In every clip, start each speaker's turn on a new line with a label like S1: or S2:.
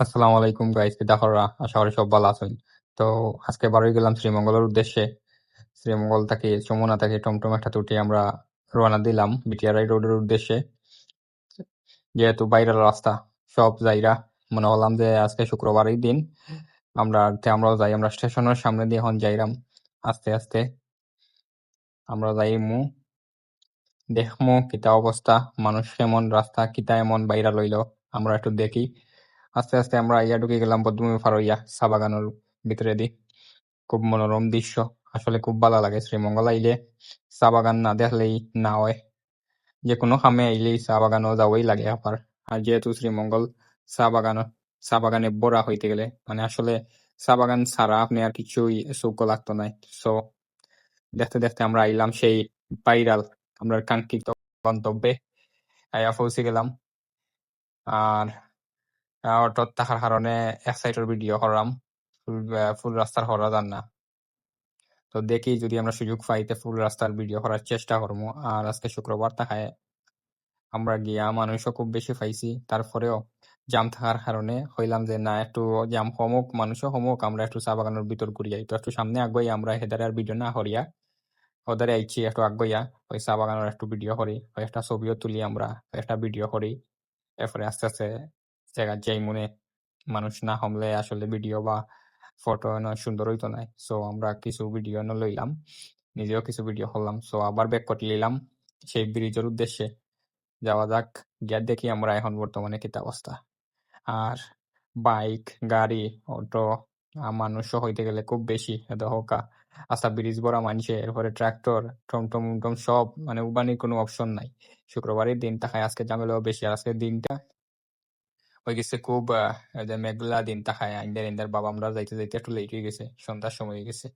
S1: আসসালামু আলাইকুম গাইস কিতাহররা আশা করি সব ভালো আছেন। তো আজকে বারোই গেলাম শ্রীমঙ্গলের উদ্দেশ্যে। শ্রীমঙ্গল থেকে যমুনা থেকে টমটম একটা তুটি আমরা রওনা দিলাম বিটিআরআই রোডের উদ্দেশ্যে। যেহেতু বাইরের রাস্তা, সব যাইরা মনে হলাম যে আজকে শুক্রবারই দিন। আমরা আমরাও যাই, আমরা স্টেশনের সামনে দিয়ে এখন যাইরাম। আস্তে আস্তে। আমরা যাইমু। দেখমু কিতা অবস্থা, মানুষ কেমন, রাস্তা কিতা এমন, বাইরা লইল। আমরা একটু দেখি। আস্তে আস্তে আমরা ইয়া ঢুকে গেলাম পদ্মভূমি ফারইয়া চা বাগানের ভিতরে দি। খুব মনোরম দৃশ্য। আসলে খুব ভালো লাগে শ্রীমঙ্গল আইলে। চা বাগান না দেখলেই না হয়। যে কোনো খামে আইলেই চা বাগানও যাওয়াই লাগে আবার। আর যেহেতু শ্রীমঙ্গল চা বাগান, চা বাগানে বড়া হইতে গেলে মানে আসলে চা বাগান ছাড়া আপনি আর কিছুই সৌক্য লাগতো নাই সো দেখতে দেখতে আমরা আইলাম সেই ভাইরাল আমরা কাঙ্ক্ষিত গন্তব্যে। আইয়া পৌঁছে গেলাম। আর অটোত থাকার কারণে এক সাইডের ভিডিও করলাম। ফুল রাস্তার করা যান না। তো দেখি যদি আমরা সুযোগ পাইতে ফুল রাস্তার ভিডিও করার চেষ্টা করব। আর আজকে শুক্রবার থাকায় আমরা গিয়া মানুষও খুব বেশি পাইছি। তারপরেও জাম থাকার কারণে হইলাম যে, না, একটু জাম কমুক মানুষও কমুক আমরা একটু চা বাগানের ভিতর ঘুরি যাই তো একটু সামনে আগুই আমরা হেদারে আর ভিডিও না করিয়া ওদারে আইছি, একটু আগুইয়া ওই চা বাগানের একটু ভিডিও করি একটা ছবিও তুলি আমরা একটা ভিডিও করি। এরপরে আস্তে আস্তে জায়গা যাই মনে মানুষ না হমলে আসলে ভিডিও বা ফটো না সুন্দর হইতো নাই সো আমরা কিছু ভিডিও ন লইলাম, নিজেও কিছু ভিডিও করলাম সো আবার ব্যাক করে নিলাম সেই ব্রিজের উদ্দেশ্যে। যাওয়া যাক, গিয়া দেখি আমরা এখন বর্তমানে কিতা অবস্থা। আর বাইক গাড়ি অটো মানুষও হইতে গেলে খুব বেশি হোকা আচ্ছা ব্রিজ ভরা মানুষে এরপরে ট্রাক্টর টমটম উমটম সব মানে উবানির কোনো অপশন নাই। শুক্রবারের দিন তাকায় আজকে ঝামেলাও বেশি, আর আজকের দিনটা হয়ে গেছে খুব মেঘলা দিন তাকায় আইন্দার ইন্দার বাবা আমরা যাইতে যাইতে একটু লেট হয়ে গেছে, সন্ধ্যার সময় হয়ে গেছে।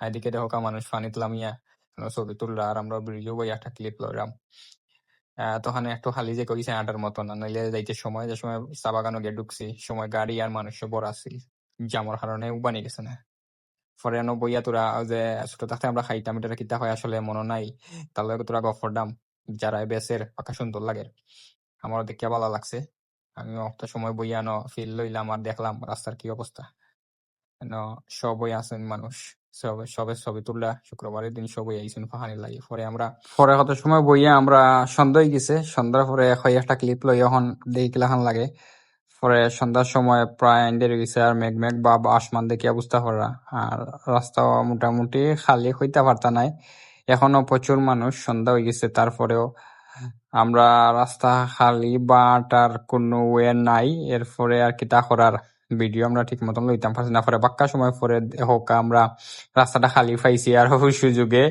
S1: এদিকে দেখো মানুষ পানি তুলামিয়া ছবি তুললা আর আমরা ব্রিজও বই একটা ক্লিপ লইলাম। তখন একটু খালি যে কইছে আটার মতন, আর নইলে যাইতে সময়, যে সময় চা বাগানও গিয়ে ঢুকছি, সময় গাড়ি আর মানুষ বড় আছিল জামর কারণে উবানি গেছে না। পরে এনো বইয়া তোরা যে ছোট থাকতে আমরা খাইতাম, এটা কিতা হয় আসলে মনে নাই তাহলে তোরা গফর দাম যারা বেসের পাকা সুন্দর লাগে আমার দেখে ভালো লাগছে। আমি অত সময় বইয়া ন ফিল লইলাম আর দেখলাম রাস্তার কি অবস্থা। সবই আছেন মানুষ, সবে সবে ছবি তুললা, শুক্রবারের দিন সবই আইছেন লাগে। পরে আমরা, পরে কত সময় আমরা সন্ধ্যা গেছে, সন্ধ্যার পরে একটা ক্লিপ লই এখন লাগে। পরে সন্ধ্যার সময় প্রায় গেছে আর মেঘ মেঘ বা আসমান দেখে অবস্থা করা আর রাস্তা মোটামুটি খালি হইতে পারতা নাই। এখনও প্রচুর মানুষ সন্ধ্যা হয়ে গেছে, তারপরেও আমরা রাস্তা, খালি বাটার কোনো ওয়ে নাই। এরপরে আর কিতা করার ভিডিও আমরা ঠিক মতন লইতাম পারছি না পরে বাক্কা সময় পরে হোক, আমরা রাস্তাটা খালি পাইছি আর সুযোগে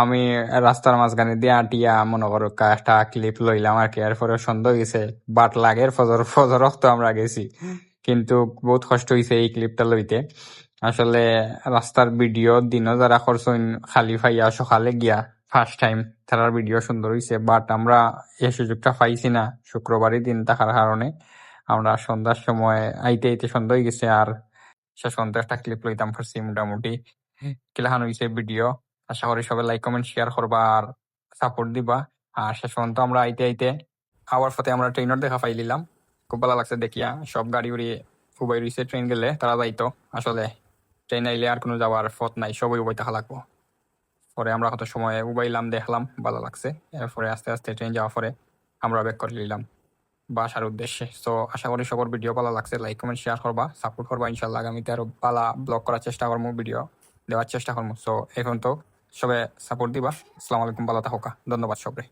S1: আমি রাস্তার মাঝখানে দিয়ে আটিয়া মনে করো একটা ক্লিপ লইলাম আর কি। এরপরে সন্দেহ গেছে বাট লাগের ফজর ফজর তো আমরা গেছি। কিন্তু বহুত কষ্ট হয়েছে এই ক্লিপটা লইতে। আসলে রাস্তার ভিডিও দিনও যারা করছেন, খালি ফাইয়া সকালে গিয়া ফার্স্ট টাইম তারার ভিডিও সুন্দর হয়েছে বাট আমরা এই সুযোগটা পাইছি না। শুক্রবারই দিন থাকার কারণে আমরা সন্ধ্যার সময় আইতে আইতে সন্ধ্যা হয়ে গেছে আর সে সন্ধ্যা একটা ক্লিপ লইতাম পারছি মোটামুটি। কিলাহান হয়েছে ভিডিও আশা করি সবাই লাইক কমেন্ট শেয়ার করবা আর সাপোর্ট দিবা। আর শেষ পর্যন্ত আমরা আইতে আইতে আওয়ার পথে আমরা ট্রেনের দেখা পাই নিলাম খুব ভালো লাগছে দেখিয়া। সব গাড়ি উড়ি উবাই রয়েছে ট্রেন গেলে তারা যাইতো। আসলে ট্রেন আইলে আর কোনো যাওয়ার পথ নাই, সবই উবাই থাকা লাগবো। পরে আমরা হয়তো সময় উবাইলাম, দেখলাম, ভালো লাগছে। এরপরে আস্তে আস্তে ট্রেন যাওয়ার পরে আমরা ব্যাক করে নিলাম বাসার উদ্দেশ্যে। সো আশা করি সবার ভিডিও ভালো লাগছে। লাইক কমেন্ট শেয়ার করবা সাপোর্ট করবা। ইনশাল্লাহ আগামীতে আরও ভালো ব্লগ করার চেষ্টা করব ভিডিও দেওয়ার চেষ্টা করব। সো এখন তো সবাই সাপোর্ট দিবা। আসসালামু আলাইকুম, ভালো থাকা। ধন্যবাদ সবাই